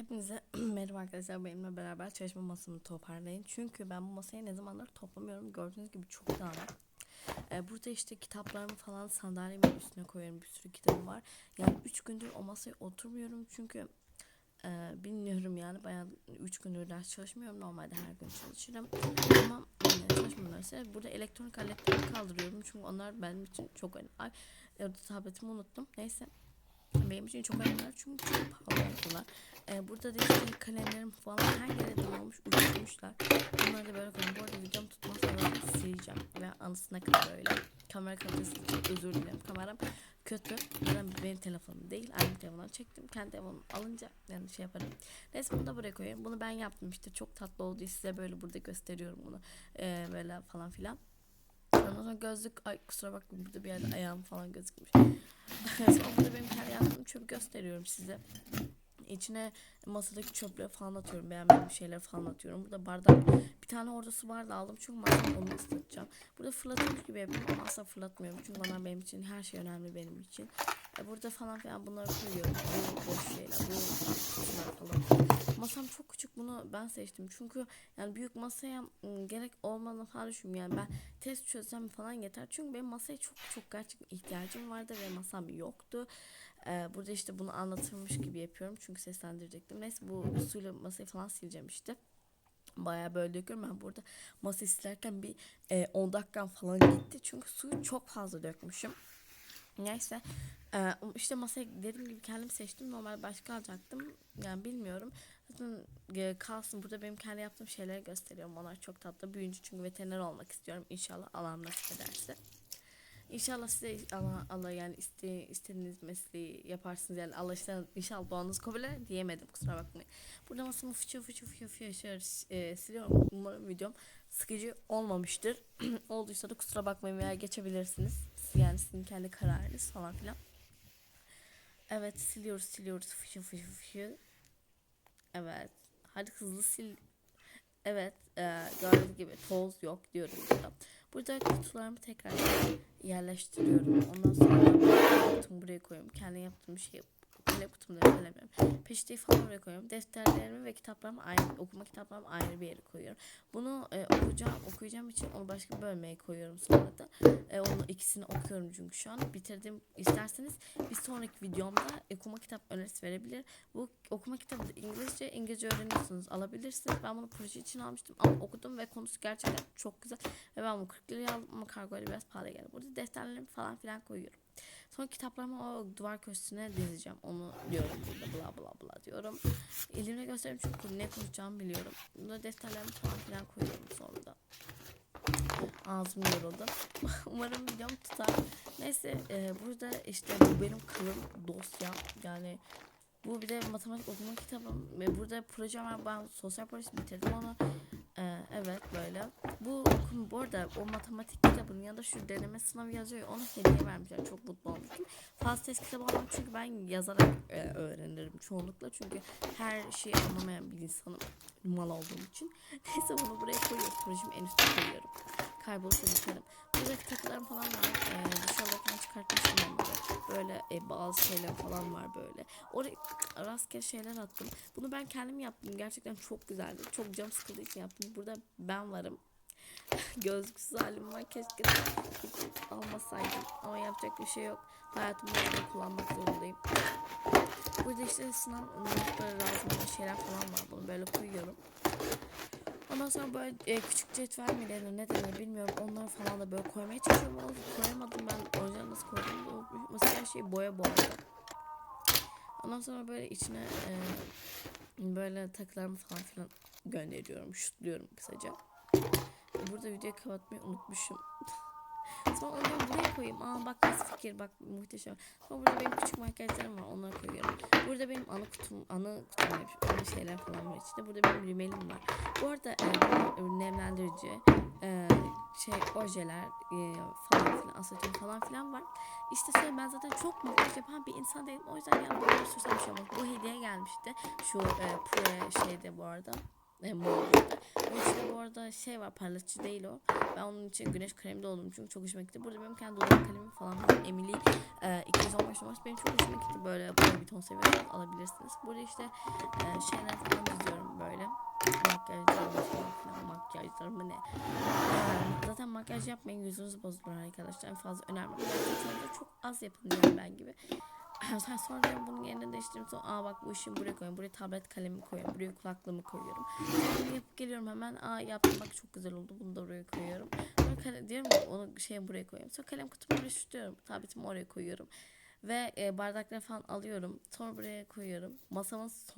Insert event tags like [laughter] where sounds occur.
Hepinize [clears throat] merhaba arkadaşlar benimle beraber çalışma masamı toparlayın. Çünkü ben bu masayı ne zamandır toplamıyorum. Gördüğünüz gibi çok dağınık. Ee, burada işte kitaplarımı falan sandalyemin üstüne koyuyorum. Bir sürü kitabım var. Yani 3 gündür o masaya oturmuyorum. Çünkü e, bilmiyorum yani bayağı 3 gündür ders çalışmıyorum. Normalde her gün çalışırım. Ama e, çalışmıyorum burada elektronik aletleri kaldırıyorum. Çünkü onlar benim için çok önemli. Ay, e, tabletimi unuttum. Neyse. Benim için çok önemli çünkü çok pahalı oldular. Ee, burada da işte kalemlerim falan her yere dağılmış, uçurmuşlar. Bunları da böyle koyayım. Bu arada videom tutmazsa ben sileceğim. Ve anısına kadar öyle. Kamera kalitesi için özür dilerim. Kameram kötü. Ben benim telefonum değil. Aynı telefondan çektim. Kendi telefonumu alınca yani şey yaparım. Neyse bunu da buraya koyuyorum. Bunu ben yaptım işte. Çok tatlı oldu. Size böyle burada gösteriyorum bunu. Ee, böyle falan filan. Ondan sonra gözlük, ay kusura bakmayın burada bir yerde ayağım falan gözükmüş. [laughs] Sonra burada benim kendi yaptığım çöpü gösteriyorum size. İçine masadaki çöpleri falan atıyorum. Beğenmediğim şeyleri falan atıyorum. Burada bardak, bir tane orada su bardağı aldım. Çünkü masada onu ıslatacağım. Burada fırlatıyormuş gibi yapıyorum ama asla fırlatmıyorum. Çünkü bana benim için her şey önemli benim için. E, burada falan filan bunları koyuyorum. Bu boş şeyler, bu falan. Masam çok küçük bunu ben seçtim. Çünkü yani büyük masaya ım, gerek olmadığını falan düşünmüyorum. Yani ben test çözsem falan yeter. Çünkü benim masaya çok çok gerçekten ihtiyacım vardı ve masam yoktu. Ee, burada işte bunu anlatırmış gibi yapıyorum. Çünkü seslendirecektim. Neyse bu suyla masayı falan sileceğim işte. Bayağı böyle döküyorum. Ben burada masayı silerken bir e, 10 dakikam falan gitti. Çünkü suyu çok fazla dökmüşüm. Neyse e, işte masayı dediğim gibi kendim seçtim. Normal başka alacaktım. Yani bilmiyorum. Zaten e, kalsın burada benim kendi yaptığım şeyleri gösteriyorum. Onlar çok tatlı. Büyüyünce çünkü veteriner olmak istiyorum. İnşallah Allah nasip ederse. İnşallah size Allah, Allah yani iste, istediğiniz mesleği yaparsınız yani Allah işte inşallah duanızı kabul eder diyemedim kusura bakmayın. Burada masamı fıçı fıçı fıçı fıçı e, siliyorum. Umarım videom sıkıcı olmamıştır. [clears throat] Olduysa da kusura bakmayın veya geçebilirsiniz. Yani sizin kendi kararınız falan filan. Evet siliyoruz siliyoruz fıçı fıçı fıçı. Evet. Hadi hızlı sil. Evet. E, gördüğünüz gibi toz yok diyorum burada. Burada kutularımı tekrar yerleştiriyorum. Ondan sonra kutumu buraya koyuyorum. Kendi yaptığım şeyi kalem kutumda kalemiyorum. Peçeteyi falan oraya koyuyorum. Defterlerimi ve kitaplarımı ayrı, okuma kitaplarımı ayrı bir yere koyuyorum. Bunu e, okuyacağım, okuyacağım için onu başka bir bölmeye koyuyorum sonra da. E, onu ikisini okuyorum çünkü şu an bitirdim. İsterseniz bir sonraki videomda okuma kitap önerisi verebilir. Bu okuma kitabı da İngilizce, İngilizce öğreniyorsunuz alabilirsiniz. Ben bunu proje için almıştım ama okudum ve konusu gerçekten çok güzel. Ve ben bunu 40 liraya aldım ama kargoyla biraz pahalı geldi. Burada defterlerimi falan filan koyuyorum. Sonra kitaplarımı o duvar köşesine dizeceğim. Onu diyorum burada bla bla bla diyorum. Elimle göstereyim çünkü ne konuşacağımı biliyorum. Burada defterlerimi falan filan koyuyorum sonra da. Ağzım yoruldu. [laughs] Umarım videom tutar. Neyse e, burada işte bu benim kalın dosya. Yani bu bir de matematik okuma kitabım. Ve burada projem var. Ben sosyal projesi bitirdim onu. Ee, evet böyle. Bu bu arada o matematik kitabının yanında şu deneme sınavı yazıyor. Onu hediye vermişler. Çok mutlu olmuştum. Fazla test kitabı almam çünkü ben yazarak e, öğrenirim çoğunlukla. Çünkü her şeyi anlamayan bir insanım. Mal olduğum için. [laughs] Neyse bunu buraya koyuyoruz. Projemi en üstte koyuyorum. Kaybolursa biterim. Buradaki takılarım falan var. Ee, duş alırken çıkartmıştım ben. Böyle e, bazı şeyler falan var böyle. Oraya rastgele şeyler attım. Bunu ben kendim yaptım. Gerçekten çok güzeldi. Çok cam sıkıldığı için yaptım. Burada ben varım. [laughs] Gözlüksüz halim var. Keşke almasaydım. Ama yapacak bir şey yok. Hayatımda bunu kullanmak zorundayım. Burada işte sınav notları lazım şeyler falan var. Bunu böyle koyuyorum. Ondan sonra böyle e, küçük cetvel mi denir ne denir bilmiyorum. Onları falan da böyle koymaya çalışıyorum. Ama koyamadım ben. Orijinal nasıl koydum da unutmuşum. Her şey boya arada. Ondan sonra böyle içine e, böyle takılarımı falan filan gönderiyorum. Şutluyorum kısaca. Burada videoyu kapatmayı unutmuşum. [laughs] Sonra onları buraya koyayım. Aa bak nasıl fikir bak muhteşem. Sonra burada benim küçük makyajlarım var onları koyuyorum. Burada benim anı kutum, anı kutum, anı şeyler falan var içinde. Burada benim rimelim var. Bu arada e, nemlendirici, e, şey ojeler e, falan filan, aseton falan filan var. İşte söyle ben zaten çok makyaj yapan bir insan değilim. O yüzden yani bunları sürsem bir şey olmaz. Bu hediye gelmişti. Şu e, pre şeyde bu arada. E, mor renkte. Bunun bu arada şey var parlatıcı değil o. Ben onun için güneş kremi de çünkü çok hoşuma gitti. Burada benim kendi dudak kalemim falan var. Emily e, 215 numarası benim çok hoşuma gitti. Böyle boy bir ton seviyorsanız alabilirsiniz. Burada işte e, şeyler falan çiziyorum böyle. Makyajlarımı falan filan makyajlarımı ne. E, zaten makyaj yapmayın yüzünüz bozulur arkadaşlar. En fazla önemli. Çok az yapın diyorum ben gibi. [clears throat] Sen sonra bunun yerine değiştireyim. Sonra aa bak bu işimi buraya koyuyorum. Buraya tablet kalemimi koyuyorum. Buraya kulaklığımı koyuyorum. Yapıp geliyorum hemen. Aa yaptım bak çok güzel oldu. Bunu da buraya koyuyorum. Sonra kalem, diyorum ki onu şeye buraya koyuyorum. Sonra kalem kutumu oraya tutuyorum. Tabletimi oraya koyuyorum. Ve e, bardakları falan alıyorum. Sonra buraya koyuyorum. Masamın son